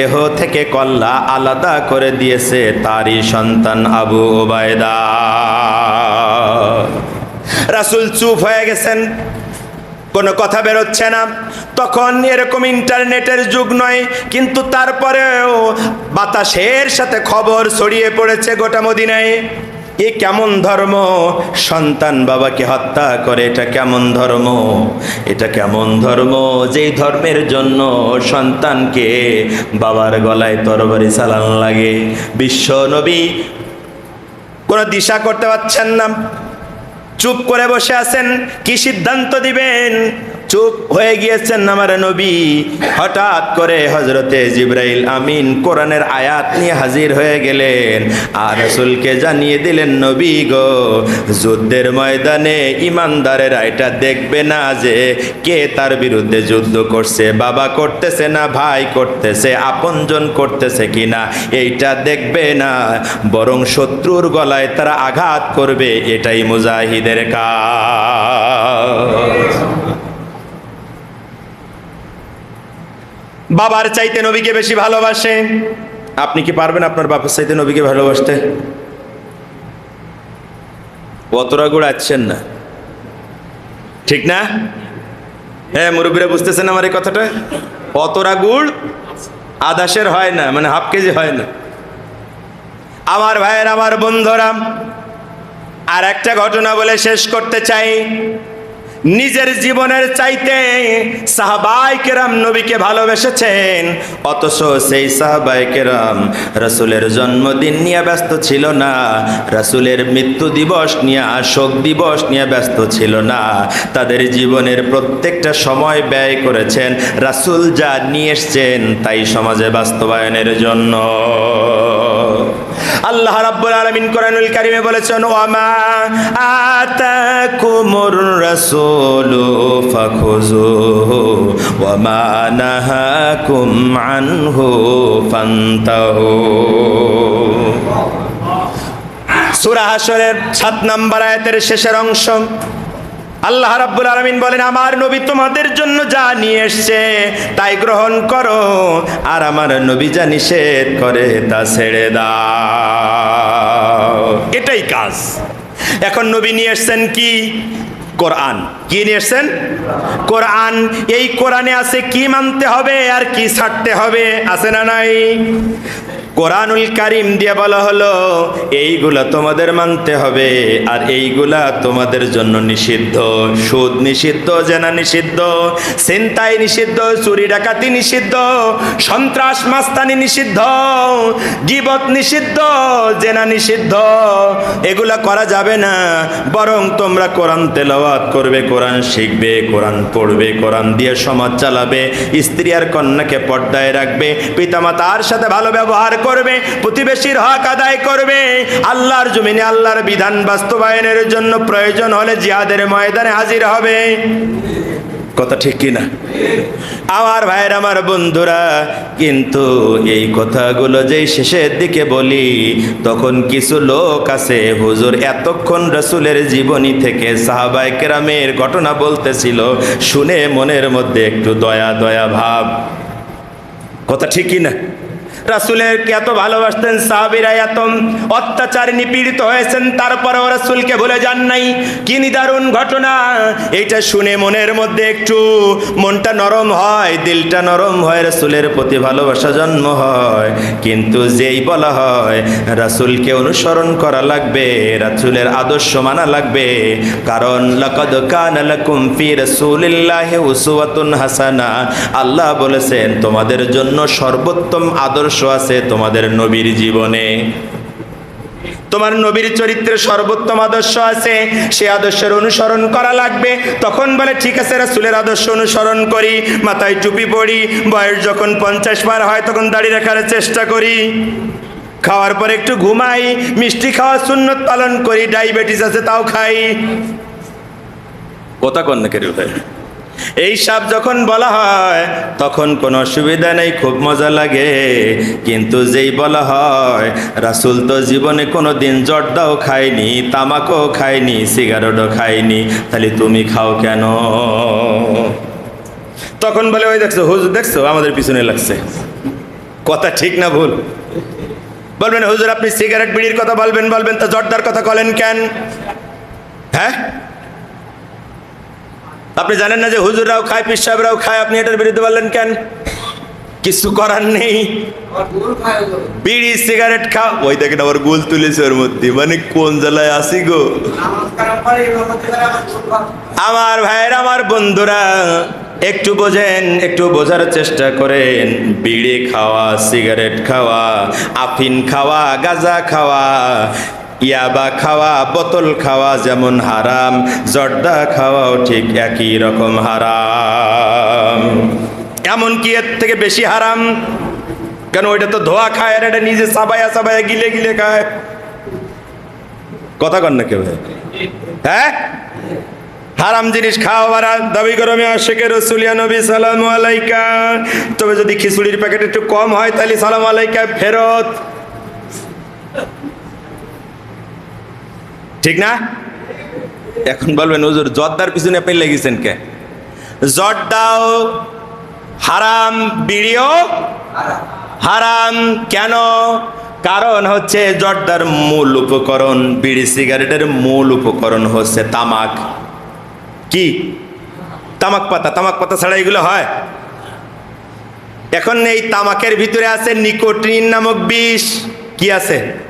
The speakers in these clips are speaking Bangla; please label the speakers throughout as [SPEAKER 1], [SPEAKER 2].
[SPEAKER 1] দেহ থেকে কল্লা আলাদা করে দিয়েছে তারই সন্তান আবু ওবায়দা। রাসুল চুপ হয়ে গেছেন। কোনো কথা বেরোচ্ছে না। তখন এরকম ইন্টারনেটের যুগ নয়, কিন্তু তারপরেও বাতাসের সাথে খবর ছড়িয়ে পড়েছে গোটা মদিনায়। এ কেমন ধর্ম? সন্তান বাবাকে হত্যা করে, এটা কেমন ধর্ম? এটা কেমন ধর্ম? যেই ধর্মের জন্য সন্তানকে বাবার গলায় তরবারি চালান লাগে। বিশ্ব নবী কোনো দিশা করতে পারছেন না। চুপ করে বসে আছেন, কি সিদ্ধান্ত দিবেন? চুপ হয়ে গিয়েছেন আমার নবী। হঠাৎ করে হজরতে জিব্রাইল আমিন কোরআনের আয়াত নিয়ে হাজির হয়ে গেলেন। আর রসুলকে জানিয়ে দিলেন, নবী গো, যুদ্ধের ময়দানে ইমানদারেরা এটা দেখবে না যে কে তার বিরুদ্ধে যুদ্ধ করছে, বাবা করতেছে না, ভাই করতেছে, আপনজন করতেছে কিনা, এইটা দেখবে না। বরং শত্রুর গলায় তারা আঘাত করবে, এটাই মুজাহিদের কাজ। বাবার চাইতে নবীকে বেশি ভালোবাসে। আপনি কি পারবেন আপনার বাবার চাইতে নবীকে ভালোবাসতে? অতটা গুড়াচ্ছেন না। ঠিক না? হ্যাঁ মুরব্বীরা বুঝতেছেন আমার এই কথাটা? অতরা গুড় আদাসের হয় না মানে হাফ কেজি হয় না। আমার ভাইয়ের, আমার বন্ধুরা, আর একটা ঘটনা বলে শেষ করতে চাই। নিজের জীবনের চাইতে সাহাবাই কেরাম নবীকে ভালোবেসেছেন। অথচ সেই সাহাবাই কেরাম রসুলের জন্মদিন নিয়ে ব্যস্ত ছিল না, রসুলের মৃত্যু দিবস নিয়ে শোক দিবস নিয়ে ব্যস্ত ছিল না। তাদের জীবনের প্রত্যেকটা সময় ব্যয় করেছেন রাসুল যা নিয়ে এসছেন তাই সমাজে বাস্তবায়নের জন্য। আল্লাহ রাব্বুল আলামিন কোরআনুল কারিমে বলেছেন, ওয়ামা আতাকুমুর রাসূলু ফাখুযুহু ওয়ামা নাহাকুম আনহু ফান্তাহু। সূরা হাশরের 7 নম্বর আয়াতের শেষের অংশ। আল্লাহ রাব্বুল আলামিন বলেন, আমার নবী তোমাদের জন্য যা নিয়ে এসছে, তাই গ্রহণ করো। আর আমার নবী যা নিষেধ করে, তা ছেড়ে দাও। এটাই কাজ। এখন নবী নিয়ে এসছেন কি? কোরআন। কি নিয়ে এসছেন? কোরআন। এই কোরআনে আছে কি মানতে হবে আর কি ছাড়তে হবে, আছে না নাই? কোরআনুল কারিম দিয়ে বলা হলো, এইগুলা তোমাদের মানতে হবে, আর এইগুলা তোমাদের জন্য নিষিদ্ধ। সুদ নিষিদ্ধ, জেনা নিষিদ্ধ চিন্তাই নিষিদ্ধ, চুরি ডাকাতি নিষিদ্ধ, সন্ত্রাস মাস্তানি নিষিদ্ধ, গিবত নিষিদ্ধ, জেনা নিষিদ্ধ। এগুলা করা যাবে না, বরং তোমরা কোরআন তেলাওয়াত করবে, কোরআন শিখবে, কোরআন পড়বে, কোরআন দিয়ে সমাজ চালাবে, স্ত্রী আর কন্যাকে পর্দায় রাখবে, পিতামাতার সাথে ভালো ব্যবহার করবে, প্রতিবেশীর হক আদায় করবে। আল্লাহর জমিনে আল্লাহর বিধান বাস্তবায়নের জন্য প্রয়োজন হলে জিহাদের ময়দানে হাজির হবে। কথা ঠিক কিনা আমার ভাইয়ের, আমার বন্ধুরা, কিন্তু এই কথাগুলো যেই শেষের দিকে বলি, তখন কিছু লোক আছে, হুজুর এতক্ষণ রসুলের জীবনী থেকে সাহাবাই কেরামের ঘটনা বলতেছিল, শুনে মনের মধ্যে একটু দয়া দয়া ভাব। কথা ঠিকই না? রাসুলের এত ভালোবাসতেন সাহাবিরা? এত অত্যাচারে, নিপীড়িত হয়েছেন। তারপরেও রাসুলকে ভুলে যান নাই। কি নিদারুণ ঘটনা। এইটা শুনে মনের মধ্যে একটু মনটা নরম হয়, দিলটা নরম হয়, রাসুলের প্রতি ভালোবাসা জন্ম হয়। কিন্তু যেই বলা হয়, রাসুলকে অনুসরণ করা লাগবে, রাসুলের আদর্শ মানা লাগবে। কারণ, লাকাদ কানা লাকুম ফি রাসূলিল্লাহি উসওয়াতুন হাসানা। আল্লাহ বলেছেন, তোমাদের জন্য সর্বোত্তম আদর্শ আছে তোমাদের নবীর জীবনে। তোমার নবীর চরিত্রে সর্বোত্তম আদর্শ আছে, সে আদর্শের অনুসরণ করা লাগবে। তখন বলে, ঠিক আছে, রাসুলের আদর্শ অনুসরণ করি। মাথায় টুপি পড়ি বয়স যখন পঞ্চাশ পার হয়, তখন দাড়ি রাখার চেষ্টা করি। খাওয়ার পর একটু ঘুমাই, মিষ্টি খাওয়া সুন্নত পালন করি, ডায়াবেটিস আছে তাও খাই। কথা কন্যা ভাই? এই সব যখন বলা হয়, তখন কোনো অসুবিধা নেই, খুব মজা লাগে। কিন্তু যেই বলা হয়, রাসুল তো জীবনে কোনো দিন জর্দাও খায়নি, তামাকও খায়নি, সিগারেটও খায়নি, তাহলে তুমি খাও কেন? তখন বলে, ওই দেখছ, হুজুর দেখছ, আমাদের পিছনে লাগছে। কথা ঠিক না ভুল? বলবেন, হুজুর, আপনি সিগারেট বিড়ির কথা বলবেন বলবেন, তো জর্দার কথা বলেন কেন? হ্যাঁ? আপনি জানেন না যে হুজুররাও খায় পিস সাহেবরাও খায়, আপনি এটার বিরুদ্ধে বললেন কেন? কিছু করার নেই। বিড়ি, সিগারেট খা ওই দেখেন আবার গুল তুলেছে ওর মধ্যে। মানে কোন জেলায় আসি গো? আমার ভাইয়ের, আমার বন্ধুরা, একটু বোঝেন, একটু বোঝার চেষ্টা করেন। বিড়ি খাওয়া, সিগারেট খাওয়া, আফিন খাওয়া, গাঁজা খাওয়া ইয়াবা খাওয়া, বোতল খাওয়া যেমন হারাম, জর্দা খাওয়াও ঠিক একই রকম হারাম। এমন কি এর থেকে বেশি হারাম। কেন ওইটা তো ধোয়া খায় আর এটা নিজে সাবায়া সাবায়া গিলে গিলে খায়। কথা কন না কেউ। হ্যাঁ? হারাম জিনিস খাওয়ার দাবি করো, আমি আশেকে রসুলিয়া নবী, সালাম আলাইকা। তবে যদি খিচুড়ির প্যাকেট একটু কম হয়, তাহলে সালাম আলাইকা, ফেরত। ঠিক না? এখন বলবেন, হুজুর, জর্দার পিছনে আপনি লেগেছেন কে? জর্দাও হারাম বিড়িও হারাম কেন? কারণ হচ্ছে জর্দার মূল উপকরণ বিড়ি, সিগারেটের মূল উপকরণ হচ্ছে তামাক। কি? তামাক পাতা তামাক পাতা ছাড়া এগুলো হয়? এখন এই তামাকের ভিতরে আছে নিকোটিন নামক বিষ। কি আছে?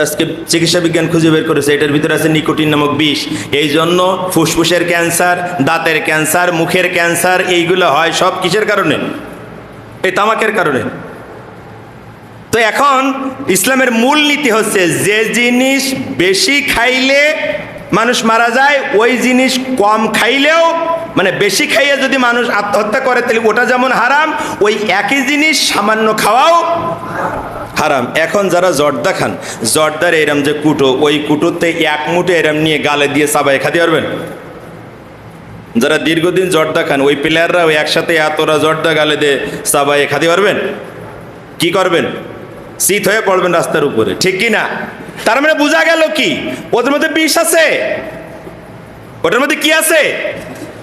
[SPEAKER 1] আজকে চিকিৎসা বিজ্ঞান খুঁজে বের করেছে, এটার ভিতরে আছে নিকোটিন নামক বিষ। এই জন্য ফুসফুসের ক্যান্সার, দাঁতের ক্যান্সার, মুখের ক্যান্সার, এইগুলো হয় সব কিসের কারণে? এই তামাকের কারণে। তো এখন ইসলামের মূল নীতি হচ্ছে, যে জিনিস বেশি খাইলে মানুষ মারা যায়, ওই জিনিস কম খাইলেও মানে বেশি খাইয়ে যদি মানুষ আত্মহত্যা করে, তাহলে ওটা যেমন হারাম, ওই একই জিনিস সামান্য খাওয়াও হারাম। এখন যারা জর্দা খান, জর্দার এরম যে কুটো, ওই কুটোতে এক মুঠো এরম নিয়ে গালে দিয়ে সাবাই খাতে পারবেন? যারা দীর্ঘদিন জর্দা খান, ওই প্লেয়াররা ওই একসাথে এতরা জর্দা গালে দিয়ে সাবাই খাতে পারবেন? কি করবেন? শীত হয়ে পড়বেন রাস্তার উপরে, ঠিক কি না? তার মানে বোঝা গেল কি? ওদের মধ্যে বিষ আছে। ওটার মধ্যে কি আছে?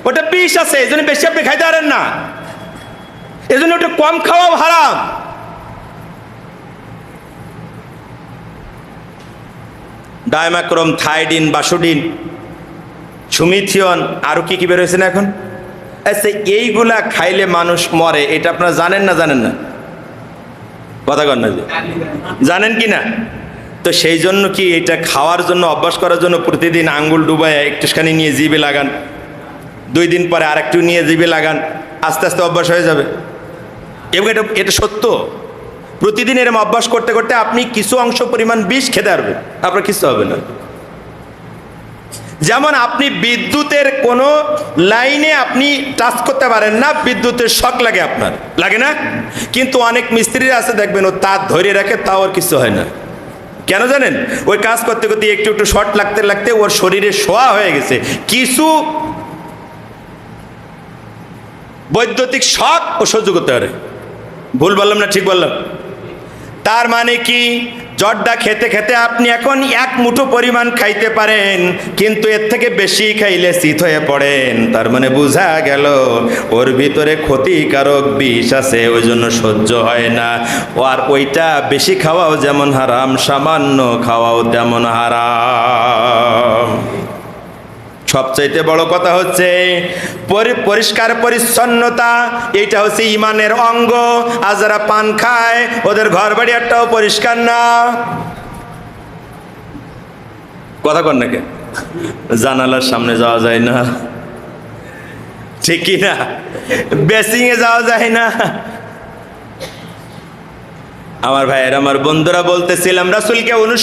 [SPEAKER 1] ওটা বিষ আছে এই জন্য বেশি আপনি খাইতে পারেন না। এই জন্য ওটা কম খাওয়াও হারাম। ডায়মাক্রম থাইডিন, বাসুডিন, সুমিথিয়ন আরও কি কি বেরোয়েছে না এখন? আচ্ছা এইগুলা খাইলে মানুষ মরে, এটা আপনারা জানেন না জানেন না? কথা কন না জানেন কি না? তো সেই জন্য কি এটা খাওয়ার জন্য, অভ্যাস করার জন্য প্রতিদিন আঙ্গুল ডুবায় একটুখানি নিয়ে জিবে লাগান। দুই দিন পরে আরেকটু নিয়ে জিবে লাগান। আস্তে আস্তে অভ্যাস হয়ে যাবে। এবং এটা এটা সত্য? প্রতিদিন এরম অভ্যাস করতে করতে আপনি কিছু অংশ পরিমাণ বিষ খেতে পারবেন। আপনার কিছু হবে না। যেমন আপনি বিদ্যুতের কোনো লাইনে আপনি টাচ করতে পারেন না, বিদ্যুতের শক লাগে আপনার। লাগে না? কিন্তু অনেক মিস্ত্রিরা আছে, দেখবেন ও তার ধরে রাখে, তাও আর কিছু হয় না। কেন জানেন? ওই কাজ করতে করতে একটু একটু শর্ট লাগতে লাগতে ওর শরীরে শোয়া হয়ে গেছে। কিছু বৈদ্যুতিক শখ ও সহ্য করতে পারে। ভুল বললাম না, ঠিক বললাম? তার মানে কি? জর্দা খেতে খেতে আপনি এখন এক মুঠো পরিমাণ খাইতে পারেন, কিন্তু এর থেকে বেশি খাইলে শীত হয়ে পড়েন। তার মানে বোঝা গেল, ওর ভিতরে ক্ষতিকারক বিষ আছে, ওই জন্য সহ্য হয় না। আর ওইটা বেশি খাওয়াও যেমন হারাম, সামান্য খাওয়াও তেমন হারাম। সবচাইতে বড় কথা হচ্ছে পরি- পরিষ্কার পরিচ্ছন্নতা, এইটা হচ্ছে ইমানের অঙ্গ। আর যারা পান খায়, ওদের ঘর বাড়ি একটাও পরিষ্কার না। কথা কর নাকি? জানালার সামনে যাওয়া যায় না। ঠিক কি না? বেসিংয়ে যাওয়া যায় না। আমার ভাইয়ের, আমার বন্ধুরা বলতেছিলাম, রাসুলকে অনুসরণ